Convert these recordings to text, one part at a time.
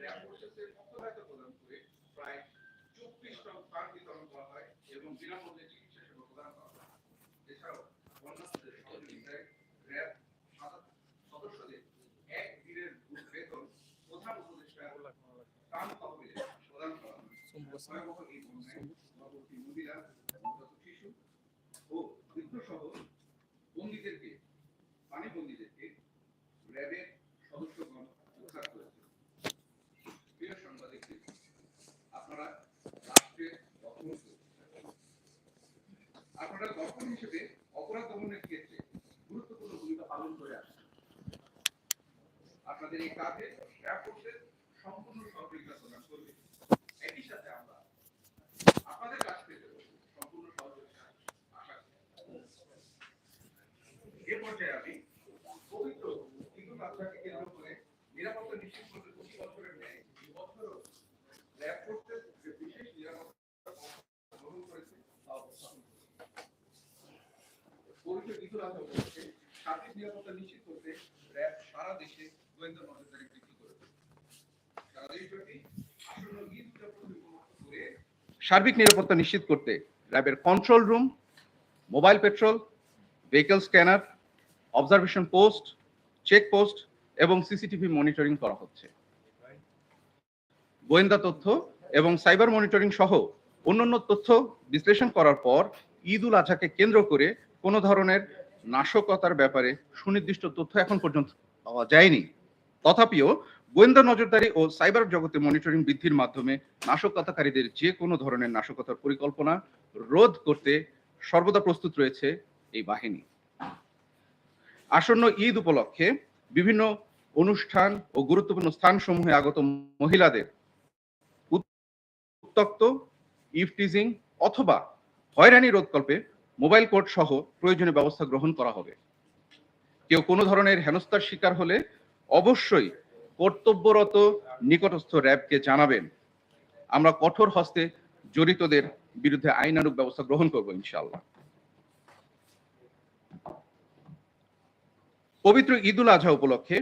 RAB ফোর্সেসের সহায়তা প্রদান করে প্রায় চব্বিশটা স্থান বিতরণ করা হয় এবং প্রধান উপদেষ্টা প্রদান করা হয় ভয়াবহ এই বন্দীদেরকে, র্যাবের আপনাদের এই কাজে র্যাব সম্পূর্ণ সহযোগিতা প্রদান করবে। একই সাথে আমরা আপনাদের কাছ থেকে সম্পূর্ণ সহযোগিতা আশা করি। এ পর্যায়ে আমি পবিত্র কেন্দ্র করে নিরাপত্তা নিশ্চিত করতে প্রতি বছরের ন্যায় যে বিশেষ নিরাপত্তা গ্রহণ করেছে, তা পবিত্র ঈদুল আজহা উপলক্ষে সার্বিক নিরাপত্তা নিশ্চিত করতে র্যাব সারা দেশে গোয়েন্দা নজরদারি বৃদ্ধি করে সার্বিক নিরাপত্তা নিশ্চিত করতে র্যাবের control room mobile patrol vehicle scanner observation post check post এবং সিসিটিভি মনিটরিং করা হচ্ছে। গোয়েন্দা তথ্য এবং সাইবার মনিটরিং সহ অন্যান্য তথ্য বিশ্লেষণ করার পর ঈদ উল আজহাকে কেন্দ্র করে কোনো ধরনের নাশকতার ব্যাপারে সুনির্দিষ্ট তথ্য এখন পর্যন্ত পাওয়া যায়নি। তথাপিও গোয়েন্দা নজরদারি ও সাইবার জগতে মনিটরিং বৃদ্ধির মাধ্যমে নাশকতাকারীদের যে কোনো ধরনের নাশকতার পরিকল্পনা রোধ করতে সর্বদা প্রস্তুত রয়েছে এই বাহিনী। আসন্ন ঈদ উপলক্ষে বিভিন্ন অনুষ্ঠান ও গুরুত্বপূর্ণ স্থানসমূহে আগত মহিলাদের উত্তক্ত ইফটিজিং অথবা হয়রানি রোধকল্পে মোবাইল কোর্ট সহ প্রয়োজনীয় ব্যবস্থা গ্রহণ করা হবে। কেউ কোনো ধরনের হেনস্থার শিকার হলে অবশ্যই কর্তব্যরত নিকটস্থ র্যাবকে জানাবেন। আমরা কঠোর হস্তে জড়িতদের বিরুদ্ধে আইনানুগ ব্যবস্থা গ্রহণ করব ইনশাআল্লাহ। পবিত্র ঈদুল আজহা উপলক্ষে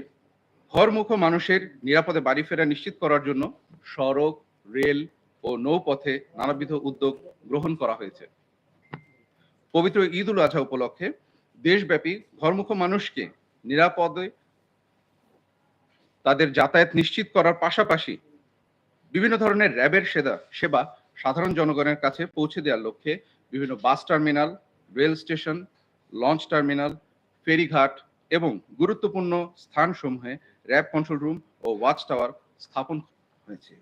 ঘরমুখ মানুষের নিরাপদে বাড়ি ফেরা নিশ্চিত করার জন্য সড়ক, রেল ও নৌপথে নানাবিধ উদ্যোগ গ্রহণ করা হয়েছে। পবিত্র ঈদুল আজহা উপলক্ষে দেশব্যাপী ঘরমুখ মানুষকে নিরাপদে তাদের যাতায়াত নিশ্চিত করার পাশাপাশি বিভিন্ন ধরনের র্যাবের সেবা সেবা সাধারণ জনগণের কাছে পৌঁছে দেওয়ার লক্ষ্যে বিভিন্ন bus terminal, rail station, launch terminal, ফেরিঘাট এবং গুরুত্বপূর্ণ স্থানসমূহে র্যাব কন্ট্রোল রুম ও ওয়াচ টাওয়ার স্থাপন হয়েছে।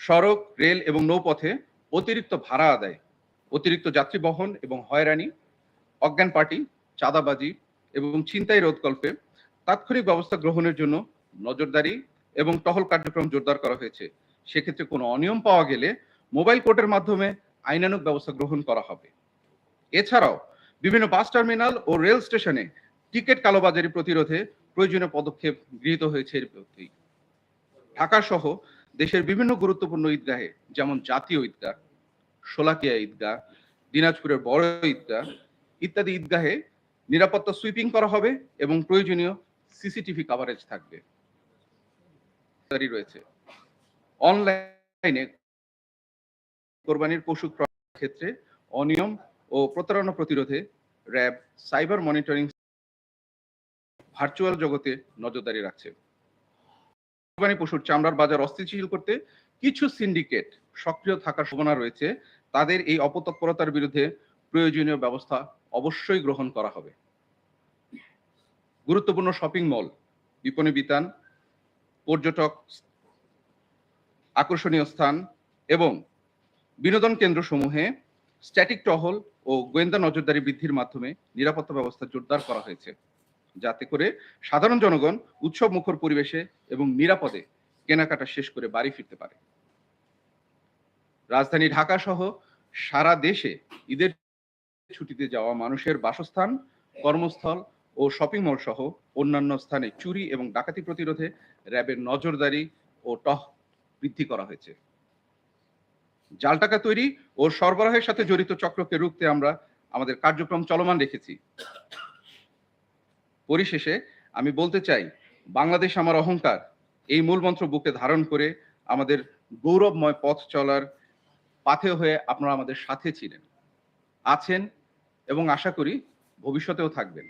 সড়ক, রেল এবং নৌপথে অতিরিক্ত ভাড়া আদায়, অতিরিক্ত যাত্রী বহন এবং হয়রানি, অজ্ঞান পার্টি চাঁদাবাজি এবং ছিনতাই রোধকল্পে তাৎক্ষণিক ব্যবস্থা গ্রহণের জন্য নজরদারি এবং টহল কার্যক্রম জোরদার করা হয়েছে। সেক্ষেত্রে কোনো অনিয়ম পাওয়া গেলে মোবাইল কোর্টের মাধ্যমে আইনানুগ ব্যবস্থা গ্রহণ করা হবে। এছাড়াও বিভিন্ন বাস টার্মিনাল ও রেল স্টেশনে টিকিট কালোবাজারি প্রতিরোধে প্রয়োজনীয় পদক্ষেপ গৃহীত হয়েছে এর প্রতি। ঢাকা সহ দেশের বিভিন্ন গুরুত্বপূর্ণ ঈদগাহে যেমন জাতীয় ঈদগাহ, শোলাকিয়া ঈদগাহ, দিনাজপুরের বড় ঈদগাহ ইত্যাদি ঈদগাহে নিরাপত্তা সুইপিং করা হবে এবং প্রয়োজনীয় সিসিটিভি কাভারেজ থাকবে। রয়েছে। অনলাইনে কোরবানির পশু ক্ষেত্রে অনিয়ম ও প্রতারণা প্রতিরোধে র্যাব সাইবার মনিটরিং ভার্চুয়াল জগতে নজরদারি রাখছে। কোরবানি পশুর চামড়ার বাজার অস্থিতিশীল করতে কিছু সিন্ডিকেট সক্রিয় থাকার সম্ভাবনা রয়েছে। তাদের এই অপতৎপরতার বিরুদ্ধে প্রয়োজনীয় ব্যবস্থা অবশ্যই গ্রহণ করা হবে। গুরুত্বপূর্ণ শপিং মল বিপণী বিতান, পর্যটক আকর্ষণীয় স্থান এবং বিনোদন কেন্দ্রসমূহে স্ট্যাটিক টহল ও গোয়েন্দা নজরদারি বৃদ্ধির মাধ্যমে নিরাপত্তা ব্যবস্থা জোরদার করা হয়েছে। যাতে করে সাধারণ জনগণ উৎসব মুখর পরিবেশে এবং নিরাপদে কেনাকাটা শেষ করে বাড়ি ফিরতে পারে। রাজধানী ঢাকা সহ সারা দেশে ঈদের ছুটিতে যাওয়া মানুষের বাসস্থান, কর্মস্থল ও শপিং মল সহ অন্যান্য স্থানে চুরি এবং ডাকাতি প্রতিরোধে র্যাবের নজরদারি ও টহ বৃদ্ধি করা হয়েছে। জাল টাকা তৈরি ও সরবরাহের সাথে জড়িত চক্রকে রুখতে আমরা আমাদের কার্যক্রম চলমান রেখেছি। পরিশেষে আমি বলতে চাই, বাংলাদেশ আমার অহংকার। এই মূলমন্ত্র বুকে ধারণ করে আমাদের গৌরবময় পথ চলার পাথে হয়ে আপনারা আমাদের সাথে ছিলেন, আছেন এবং আশা করি ভবিষ্যতেও থাকবেন।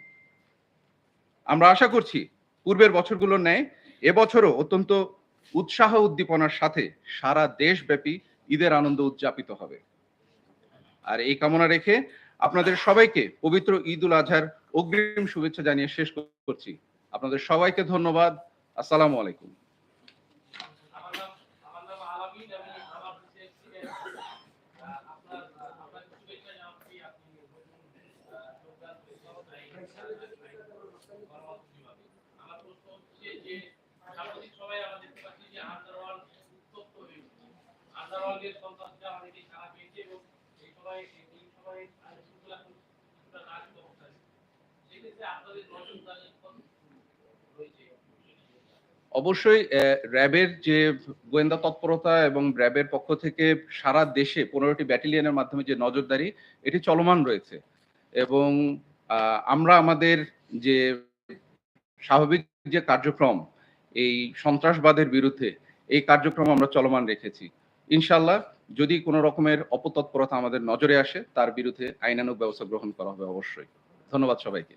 আমরা আশা করছি পূর্বের বছরগুলোর ন্যায় এবছরও অত্যন্ত উৎসাহ উদ্দীপনার সাথে সারা দেশব্যাপী ঈদের আনন্দ উদযাপিত হবে। আর এই কামনা রেখে আপনাদের সবাইকে পবিত্র ঈদ উল আজহার অগ্রিম শুভেচ্ছা জানিয়ে শেষ করছি। আপনাদের সবাইকে ধন্যবাদ। আসসালামু আলাইকুম আমার নাম আমার নাম আলামিন আমি আমার হচ্ছে এক্সিডেন্ট আপনার আপনার শুভেচ্ছা জানাচ্ছি আপনি আহ, যোগদান করেছেন কর্মসূচিভাবে। আমার প্রশ্ন হচ্ছে যে সাম্প্রতিক সময়ে আমরা দেখতে পাচ্ছি যে আন্ডারওয়ার্ল্ড উত্তপ্ত হয়েছে আন্ডারওয়ার্ল্ডের সন্ত্রাসীরা অনেকে সারা পেয়েছে এবং এই সময় এই সময় আইনশৃঙ্খলা এখন কিছুটা নাজুক অবস্থায় আছে। সেক্ষেত্রে আপনাদের নজরদারি কত রয়েছে অবশ্যই র্যাবের যে গোয়েন্দা তৎপরতা এবং র্যাবের পক্ষ থেকে সারা দেশে পনেরোটি ব্যাটালিয়নের মাধ্যমে যে নজরদারি, এটি চলমান রয়েছে। এবং আমরা আমাদের যে স্বাভাবিক যে কার্যক্রম, এই সন্ত্রাসবাদের বিরুদ্ধে, এই কার্যক্রম আমরা চলমান রেখেছি। ইনশাল্লাহ যদি কোনো রকমের অপতৎপরতা আমাদের নজরে আসে তার বিরুদ্ধে আইনানুগ ব্যবস্থা গ্রহণ করা হবে অবশ্যই ধন্যবাদ সবাইকে।